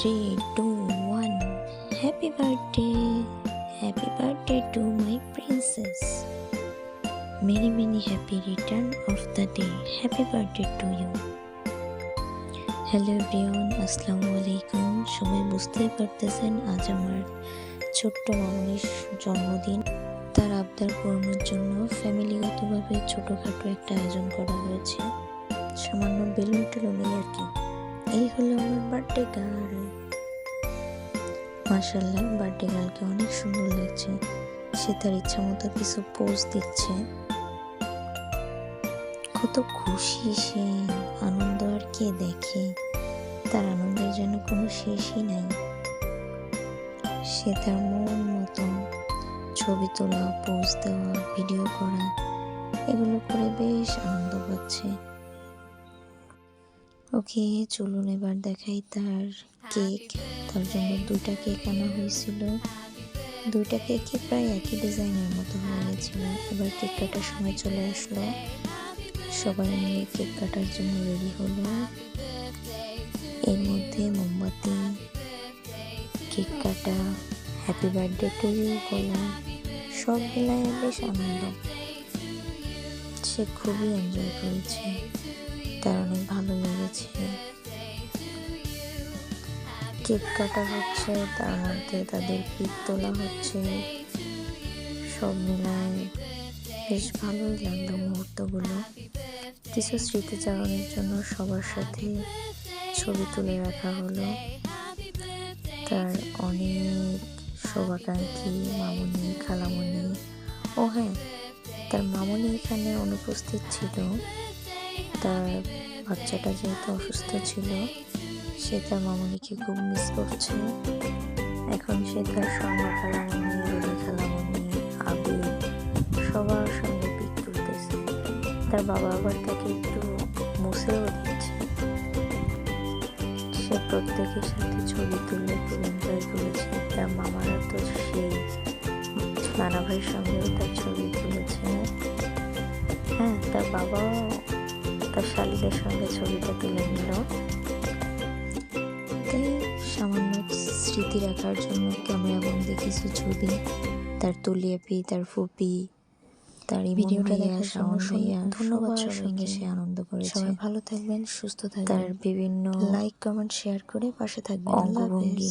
Three two one happy birthday happy birthday to my princess many many happy return of the day happy birthday to you hello everyone আসসালামু আলাইকুম সবাই বুঝতেই পারতেছেন, আজ আমার ছোট্ট মামনির জন্মদিন। তার আবদার পূরণের জন্য ফ্যামিলিগতভাবে ছোটোখাটো একটা আয়োজন করা হয়েছে। সামান্য বেলুন টেলুনই আর এই হলো আমার বার্থডে গার্ল মার্শাল্লাহ বার্থডে গার্লকে অনেক সুন্দর লাগছে। সে তার ইচ্ছা মতো কিছু পোজ দিচ্ছে। কত খুশি সে, আনন্দ আর কে দেখে? তার আনন্দের যেন কোনো শেষই নাই। সে তার মন মতো ছবি তোলা পোজ দেওয়া ভিডিও করা, এগুলো করে বেশ আনন্দ পাচ্ছে। ওকে, চলুন এবার দেখাই তার কেক। তার জন্য দুটা কেক আনা হয়েছিল। দুইটা কেকই প্রায় একই ডিজাইনের মতো হয়ে গেছিল। এবার কেক কাটার সময় চলে আসলো। সবাই মিলে কেক কাটার জন্য রেডি হলো। এর মধ্যে মোমবাতি, কেক কাটা, হ্যাপি বার্থডে টু বলা, সব মিলায় বেশ আনন্দ। সে খুবই এনজয় করেছে। তার অনেক ভালো লেগেছে। কেক কাটা হচ্ছে, তার মধ্যে তাদের পিক তোলা হচ্ছে। সব মিলায় বেশ ভালোই লাগল মুহূর্তগুলো। কিছু স্মৃতিচারণের জন্য সবার সাথে ছবি তুলে রাখা হলো। তার অনেক শোভাকাঙ্ক্ষী মামুনি, খালামুনি। ও হ্যাঁ তার মামুনি এখানে অনুপস্থিত ছিল। তার বাচ্চাটা যেহেতু অসুস্থ ছিল, সে তার মামুনিকে খুব মিস করছে। এখন সে তার রবি খালামুনি আবির সবার সঙ্গে পিক তুলতেছে। তার বাবা আবার তাকে একটু মুছেও দিচ্ছে। সে প্রত্যেকের সাথে ছবি তুলে খুব এনজয় করেছে তার মামারা তো সেই নানা ভাইয়ের সঙ্গেও তার ছবি তুলেছে। হ্যাঁ তার বাবাও তার শালিদের সঙ্গে ছবিটা তুলে নিল। তাই সামান্য স্মৃতি রাখার জন্য ক্যামেরা বন্দি কিছু ছবি তার তুলিয়াপি তার ফুপি তার ভিডিওটা দেখার জন্য ধন্যবাদ সঙ্গে সে আনন্দ করেছে। সবাই ভালো থাকবেন সুস্থ থাকবেন। তার বিভিন্ন লাইক কমেন্ট শেয়ার করে পাশে থাকবেন। অঙ্গভঙ্গি